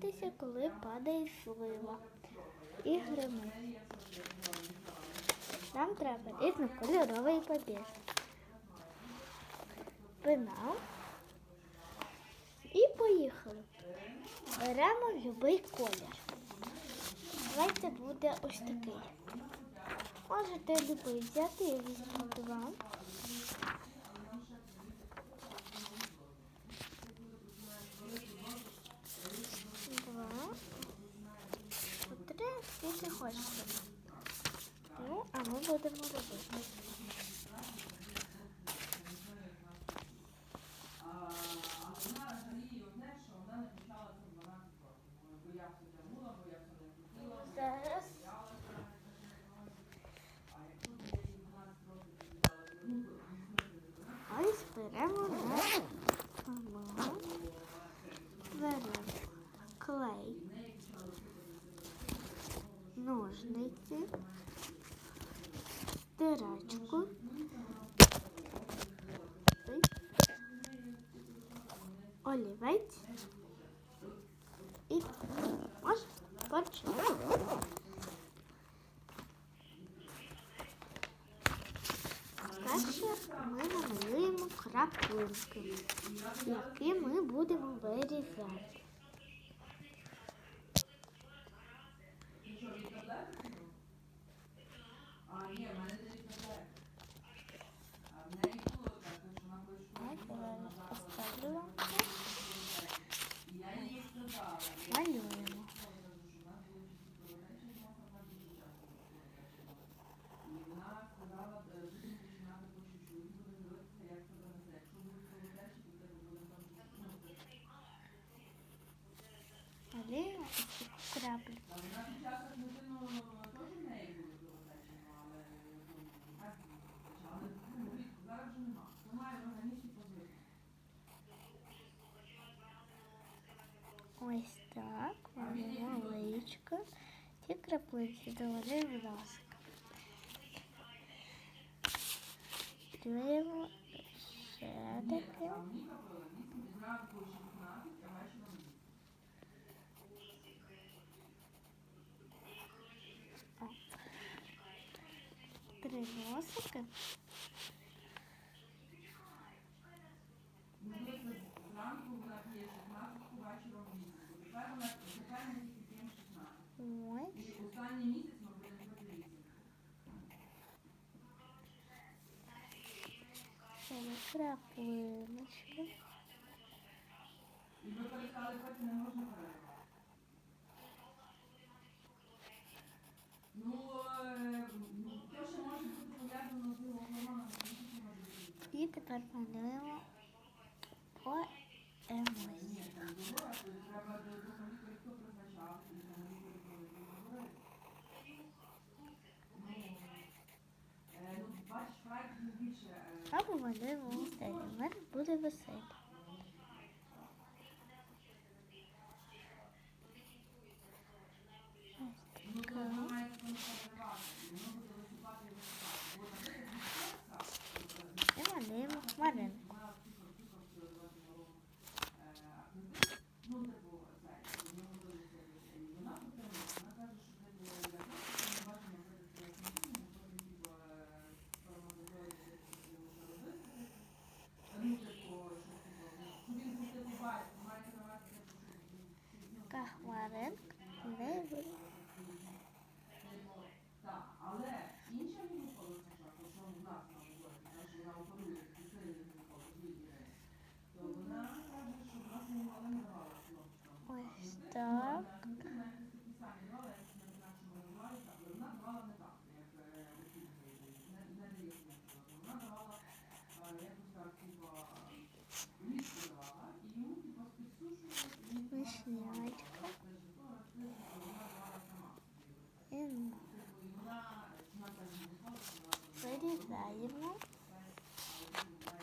триматися, коли падає слива і гримить. Нам треба різнокольоровий папір. Пенал. І поїхали. Беремо будь-який колір. Давайте буде ось такий. Можете любий взяти, я візьму. Два. Ну, а ми будемо робити. Зараз. Ось беремо наш пам'ят. Беремо клей, ножниці, стирачку. Олівець і ось почнемо. Перше ми намалюємо краплинки, які ми будемо вирізати. Ці краплиці доложив ласк. Малюємо ще таке. О. Три носики. Ось. Ще на краплиночку. І тепер малюємо по емоції. Мене буде веселі. І малюємо хмаринку. 嗯。